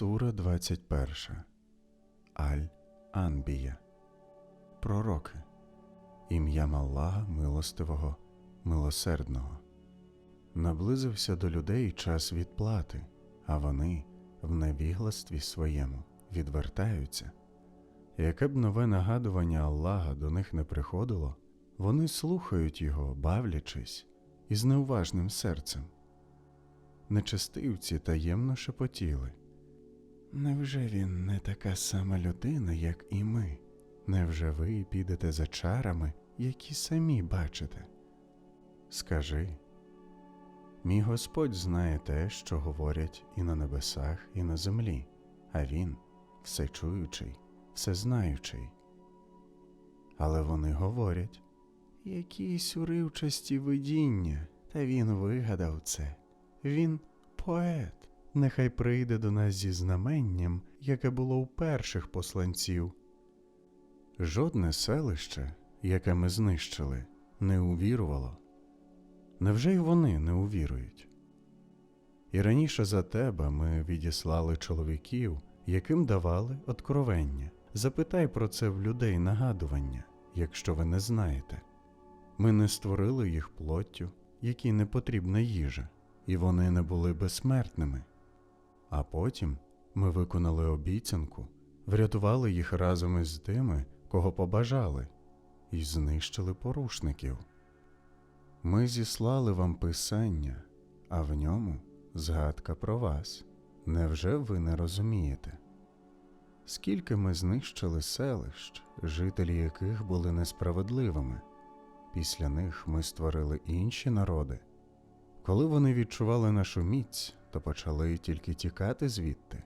Сура 21. Аль Анбія. Пророки. Ім'ям Аллаха Милостивого, Милосердного. Наблизився до людей час відплати, а вони в невігластві своєму відвертаються. Яке б нове нагадування Аллаха до них не приходило, вони слухають його, бавлячись, із неуважним серцем. Нечестивці таємно шепотіли. Невже він не така сама людина, як і ми? Невже ви підете за чарами, які самі бачите? Скажи, мій Господь знає те, що говорять і на небесах, і на землі, а Він всечуючий, всезнаючий. Але вони говорять якісь уривчасті видіння, та він вигадав це. Він поет. Нехай прийде до нас зі знаменням, яке було у перших посланців. Жодне селище, яке ми знищили, не увірувало. Невже й вони не увірують? І раніше за тебе ми відіслали чоловіків, яким давали откровення. Запитай про це в людей нагадування, якщо ви не знаєте. Ми не створили їх плоттю, якій не потрібна їжа, і вони не були безсмертними. А потім ми виконали обіцянку, врятували їх разом із тими, кого побажали, і знищили порушників. Ми зіслали вам писання, а в ньому згадка про вас. Невже ви не розумієте? Скільки ми знищили селищ, жителі яких були несправедливими? Після них ми створили інші народи. Коли вони відчували нашу міць, то почали тільки тікати звідти.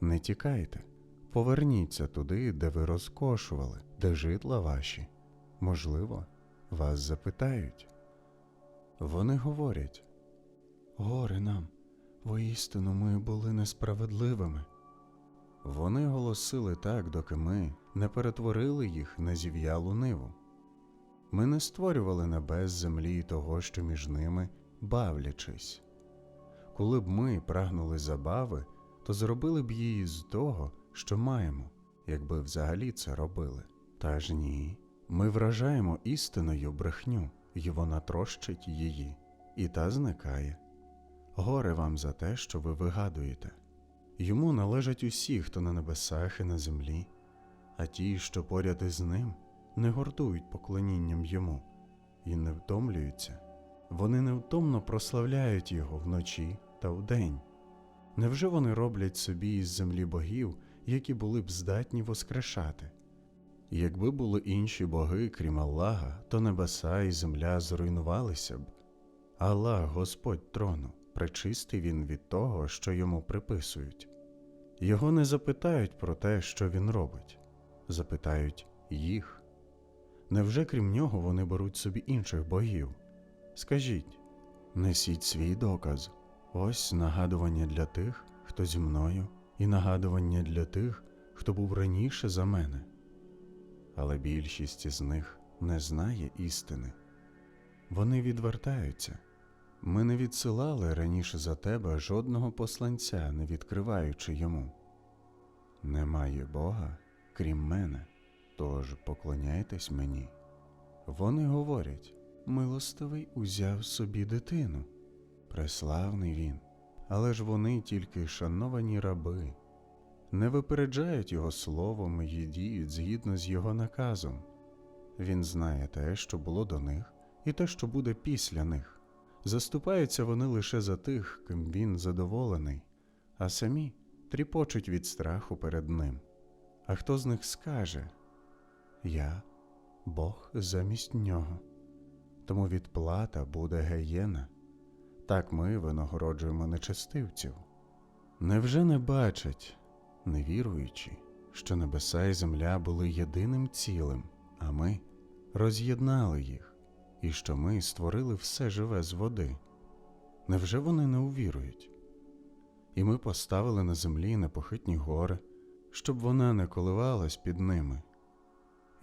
Не тікайте, поверніться туди, де ви розкошували, де житла ваші. Можливо, вас запитають. Вони говорять Горе нам, воістину ми були несправедливими. Вони голосили так, доки ми не перетворили їх на зів'ялу ниву. Ми не створювали небес землі того, що між ними, бавлячись. Коли б ми прагнули забави, то зробили б її з того, що маємо, якби взагалі це робили. Та ж ні, ми вражаємо істиною брехню, і вона трощить її, і та зникає. Горе вам за те, що ви вигадуєте. Йому належать усі, хто на небесах і на землі, а ті, що поряд із ним, не гордують поклонінням йому і не втомлюються. Вони невтомно прославляють його вночі та вдень. Невже вони роблять собі із землі богів, які були б здатні воскрешати? Якби були інші боги, крім Аллаха, то небеса і земля зруйнувалися б. Аллах, Господь трону, причистий він від того, що йому приписують. Його не запитають про те, що він робить, запитають їх. Невже крім нього вони беруть собі інших богів? Скажіть, несіть свій доказ, ось нагадування для тих, хто зі мною, і нагадування для тих, хто був раніше за мене. Але більшість із них не знає істини. Вони відвертаються. Ми не відсилали раніше за тебе жодного посланця, не відкриваючи йому. Немає Бога, крім мене, тож поклоняйтесь мені. Вони говорять милостивий узяв собі дитину. Преславний він, але ж вони тільки шановані раби, не випереджають його словом і діють згідно з його наказом. Він знає те, що було до них, і те, що буде після них. Заступаються вони лише за тих, ким він задоволений, а самі тріпочуть від страху перед ним. А хто з них скаже Я Бог замість нього тому відплата буде геєна. Так ми винагороджуємо нечестивців. Невже не бачать, не віруючи, що небеса і земля були єдиним цілим, а ми роз'єднали їх, і що ми створили все живе з води? Невже вони не увірують? І ми поставили на землі непохитні гори, щоб вона не коливалась під ними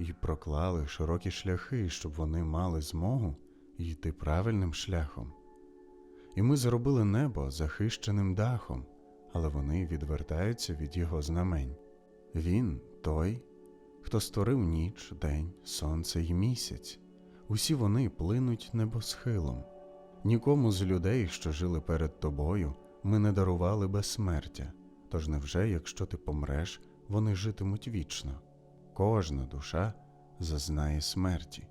і проклали широкі шляхи, щоб вони мали змогу йти правильним шляхом. І ми зробили небо захищеним дахом, але вони відвертаються від його знамень. Він той, хто створив ніч, день, сонце і місяць. Усі вони плинуть небосхилом. Нікому з людей, що жили перед тобою, ми не дарували безсмертя. Тож невже, якщо ти помреш, вони житимуть вічно? Кожна душа зазнає смерті.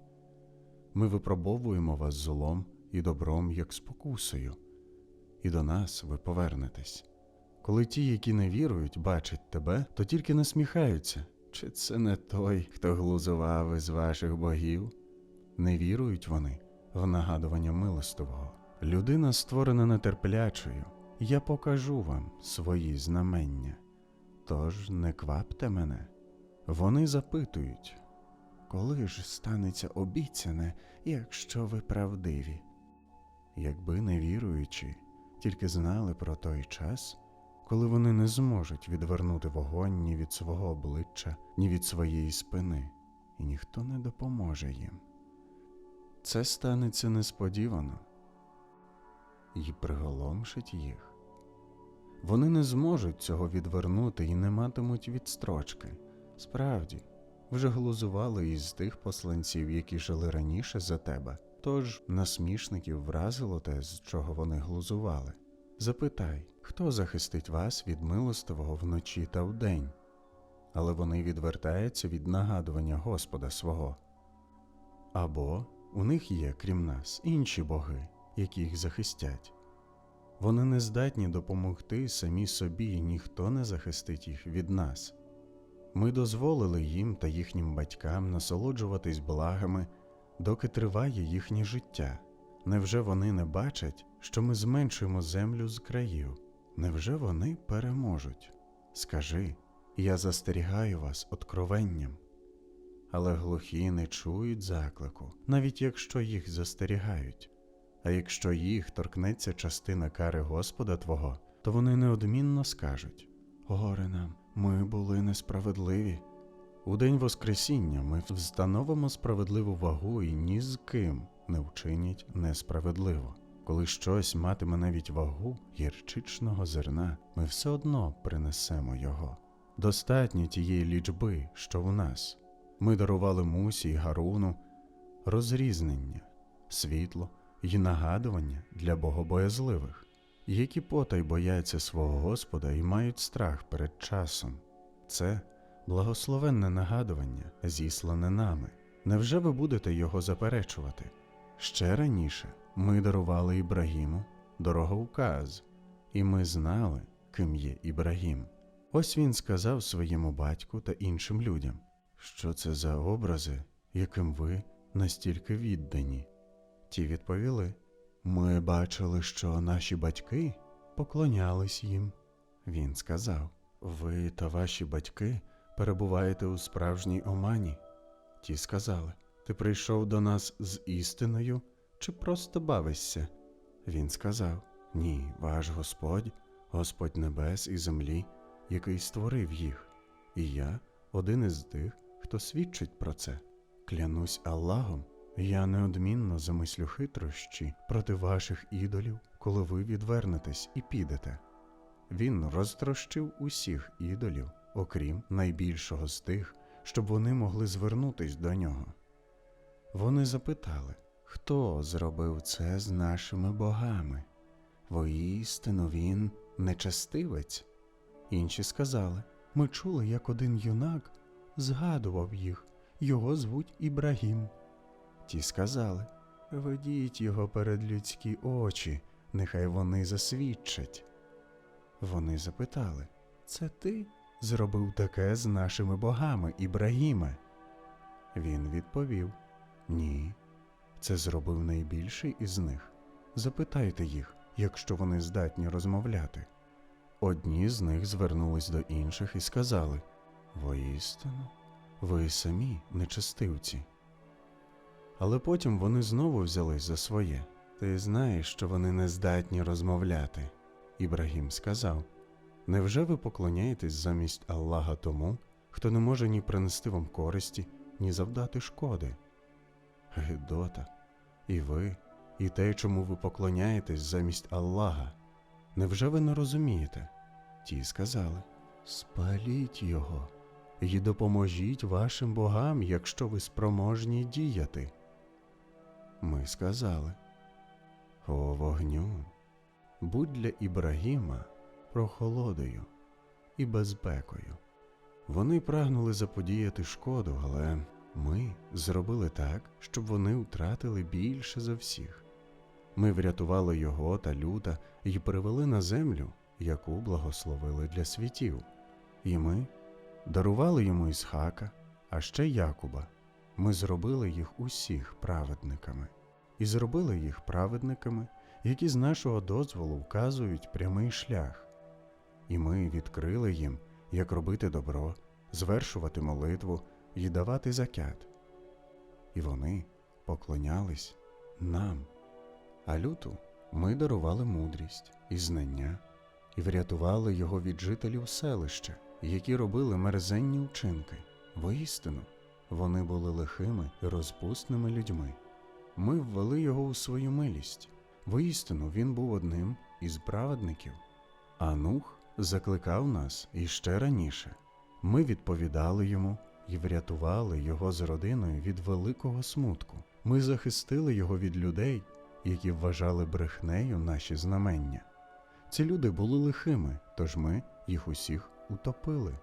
Ми випробовуємо вас злом і добром, як спокусою, і до нас ви повернетесь. Коли ті, які не вірують, бачать тебе, то тільки насміхаються. Чи це не той, хто глузував із ваших богів? Не вірують вони в нагадування милостивого. Людина створена нетерплячою. Я покажу вам свої знамення. Тож не квапте мене. Вони запитують, коли ж станеться обіцяне, якщо ви правдиві? Якби не віруючи, тільки знали про той час, коли вони не зможуть відвернути вогонь ні від свого обличчя, ні від своєї спини, і ніхто не допоможе їм. Це станеться несподівано і приголомшить їх. Вони не зможуть цього відвернути і не матимуть відстрочки. Справді, вже глузували із тих посланців, які жили раніше за тебе. Тож насмішників вразило те, з чого вони глузували. Запитай, хто захистить вас від милостивого вночі та вдень? Але вони відвертаються від нагадування Господа свого. Або у них є, крім нас, інші боги, які їх захистять. Вони не здатні допомогти самі собі, і ніхто не захистить їх від нас. Ми дозволили їм та їхнім батькам насолоджуватись благами, доки триває їхнє життя. Невже вони не бачать, що ми зменшуємо землю з країв? Невже вони переможуть? Скажи, я застерігаю вас откровенням. Але глухі не чують заклику, навіть якщо їх застерігають. А якщо їх торкнеться частина кари Господа Твого, то вони неодмінно скажуть Горе нам, ми були несправедливі. У день Воскресіння ми встановимо справедливу вагу і ні з ким не вчинять несправедливо. Коли щось матиме навіть вагу гірчичного зерна, ми все одно принесемо його. Достатньо тієї лічби, що в нас. Ми дарували Мусі й Гаруну розрізнення, світло й нагадування для богобоязливих, які потай бояться свого Господа і мають страх перед часом. Це благословенне нагадування, зіслане нами. Невже ви будете його заперечувати? Ще раніше ми дарували Ібрагіму дороговказ, і ми знали, ким є Ібрагім. Ось він сказав своєму батьку та іншим людям, що це за образи, яким ви настільки віддані. Ті відповіли: Ми бачили, що наші батьки поклонялись їм. Він сказав: Ви та ваші батьки перебуваєте у справжній омані. Ті сказали: Ти прийшов до нас з істиною чи просто бавишся? Він сказав: Ні, ваш Господь, Господь небес і землі, який створив їх, і я один із тих, хто свідчить про це. Клянусь Аллахом, я неодмінно замислю хитрощі проти ваших ідолів, коли ви відвернетесь і підете. Він розтрощив усіх ідолів, окрім найбільшого з тих, щоб вони могли звернутись до нього. Вони запитали, хто зробив це з нашими богами? Воістину він нечестивець. Інші сказали ми чули, як один юнак згадував їх, його звуть Ібрагім. Ті сказали Ведіть його перед людські очі, нехай вони засвідчать. Вони запитали Це ти зробив таке з нашими богами, Ібрагіме? Він відповів Ні, це зробив найбільший із них. Запитайте їх, якщо вони здатні розмовляти. Одні з них звернулись до інших і сказали Воістину, ви самі нечестивці. Але потім вони знову взялись за своє. Ти знаєш, що вони не здатні розмовляти. Ібрагім сказав Невже ви поклоняєтесь замість Аллаха тому, хто не може ні принести вам користі, ні завдати шкоди? Гидота, і ви, і те, чому ви поклоняєтесь замість Аллаха. Невже ви не розумієте? Ті сказали Спаліть його і допоможіть вашим богам, якщо ви спроможні діяти. Ми сказали О вогню, будь для Ібрагіма прохолодою і безпекою. Вони прагнули заподіяти шкоду, але ми зробили так, щоб вони втратили більше за всіх. Ми врятували його та люта і привели на землю, яку благословили для світів. І ми дарували йому Ісхака, а ще Якуба. Ми зробили їх усіх праведниками, і зробили їх праведниками, які з нашого дозволу вказують прямий шлях. І ми відкрили їм, як робити добро, звершувати молитву і давати закят. І вони поклонялись нам. А люту ми дарували мудрість і знання, і врятували його від жителів селища, які робили мерзенні вчинки. Воістину, вони були лихими і розпусними людьми. Ми ввели його у свою милість. Воістину, він був одним із праведників. А Нух закликав нас іще раніше. Ми відповідали йому і врятували його з родиною від великого смутку. Ми захистили його від людей, які вважали брехнею наші знамення. Ці люди були лихими, тож ми їх усіх утопили.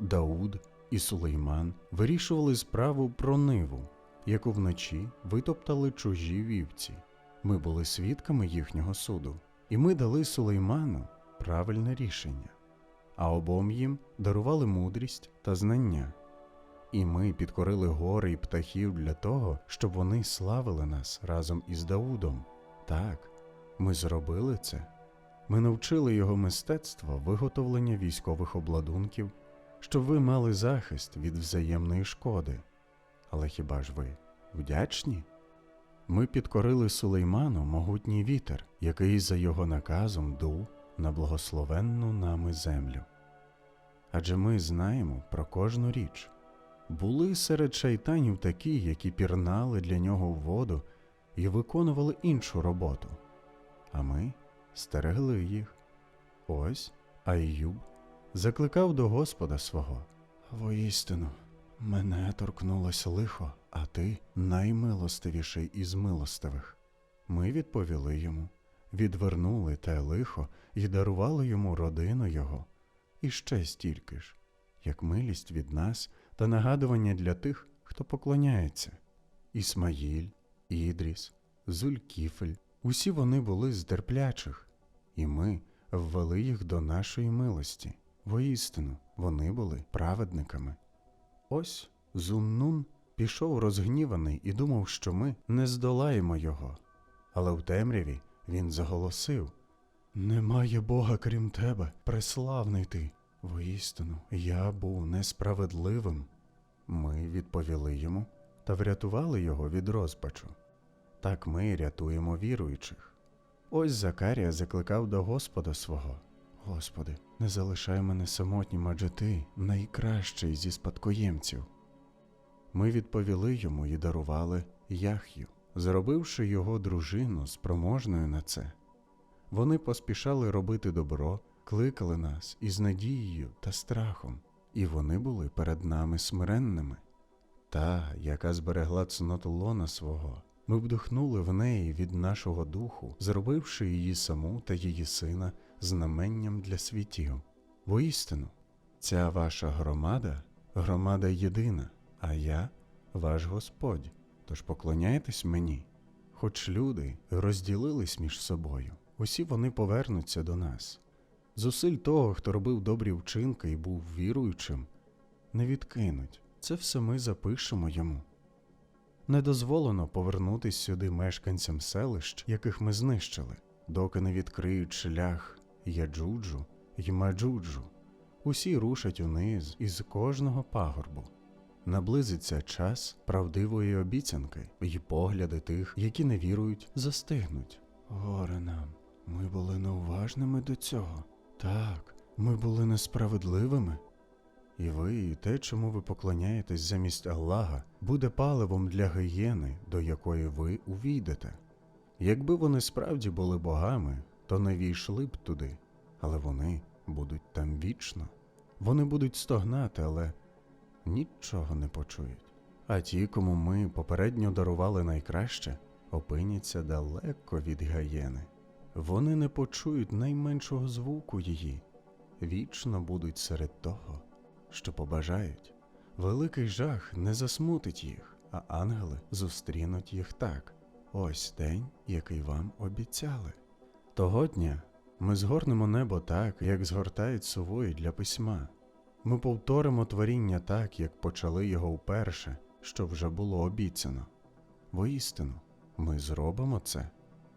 Дауд і Сулейман вирішували справу про ниву, яку вночі витоптали чужі вівці. Ми були свідками їхнього суду, і ми дали Сулейману правильне рішення, а обом їм дарували мудрість та знання. І ми підкорили гори і птахів для того, щоб вони славили нас разом із Даудом. Так, ми зробили це. Ми навчили його мистецтва виготовлення військових обладунків, щоб ви мали захист від взаємної шкоди. Але хіба ж ви вдячні? Ми підкорили Сулейману могутній вітер, який за його наказом дув на благословенну нами землю. Адже ми знаємо про кожну річ. Були серед шайтанів такі, які пірнали для нього в воду і виконували іншу роботу, а ми стерегли їх. Ось Айюб закликав до Господа свого Воістину, мене торкнулося лихо, а ти наймилостивіший із милостивих. Ми відповіли йому, відвернули те лихо і дарували йому родину його, і ще стільки ж, як милість від нас та нагадування для тих, хто поклоняється. Ісмаїль, Ідріс, Зулькіфель, усі вони були з терплячих, і ми ввели їх до нашої милості. Воістину, вони були праведниками. Ось Зуннун пішов розгніваний і думав, що ми не здолаємо його. Але в темряві він заголосив Немає Бога крім тебе, преславний ти. Воістину, я був несправедливим. Ми відповіли йому та врятували його від розпачу. Так ми рятуємо віруючих. Ось Закарія закликав до Господа свого. Господи, не залишай мене самотнім, адже ти найкращий зі спадкоємців. Ми відповіли йому і дарували Яхю, зробивши його дружину спроможною на це. Вони поспішали робити добро, кликали нас із надією та страхом, і вони були перед нами смиренними. Та, яка зберегла цноту лона свого, ми вдихнули в неї від нашого духу, зробивши її саму та її сина знаменням для світів. Воістину, ця ваша громада громада єдина, а я ваш Господь. Тож поклоняйтесь мені. Хоч люди розділились між собою, усі вони повернуться до нас. Зусиль того, хто робив добрі вчинки і був віруючим, не відкинуть. Це все ми запишемо йому. Не дозволено повернутись сюди мешканцям селищ, яких ми знищили, доки не відкриють шлях Яджуджу й Маджуджу. Усі рушать униз із кожного пагорбу. Наблизиться час правдивої обіцянки, і погляди тих, які не вірують, застигнуть. Горе нам, ми були неуважними до цього. Так, ми були несправедливими. І ви, і те, чому ви поклоняєтесь замість Аллаха, буде паливом для гієни, до якої ви увійдете. Якби вони справді були богами, то не війшли б туди, але вони будуть там вічно. Вони будуть стогнати, але нічого не почують. А ті, кому ми попередньо дарували найкраще, опиняться далеко від гаєни. Вони не почують найменшого звуку її, вічно будуть серед того, що побажають. Великий жах не засмутить їх, а ангели зустрінуть їх так. Ось день, який вам обіцяли. Того дня ми згорнемо небо так, як згортають сувої для письма. Ми повторимо творіння так, як почали його вперше, що вже було обіцяно. Воістину, ми зробимо це.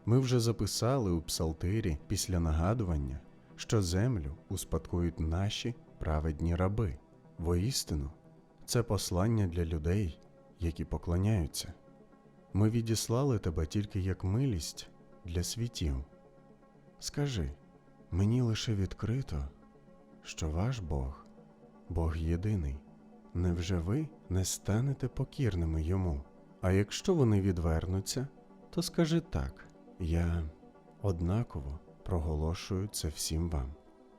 Ми вже записали у псалтирі після нагадування, що землю успадкують наші праведні раби. Воістину, це послання для людей, які поклоняються. Ми відіслали тебе тільки як милість для світів. Скажи, мені лише відкрито, що ваш Бог, Бог єдиний. Невже ви не станете покірними йому? А якщо вони відвернуться, то скажи так: я однаково проголошую це всім вам.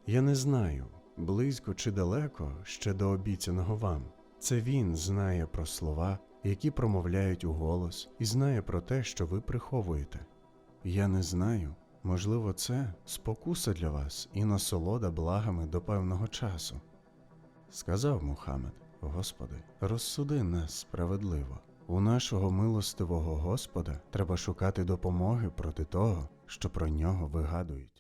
Я не знаю, близько чи далеко ще до обіцяного вам. Це він знає про слова, які промовляють у голос, і знає про те, що ви приховуєте. Я не знаю, можливо, це спокуса для вас і насолода благами до певного часу. Сказав Мухаммед, Господи, розсуди нас справедливо. У нашого милостивого Господа треба шукати допомоги проти того, що про нього вигадують.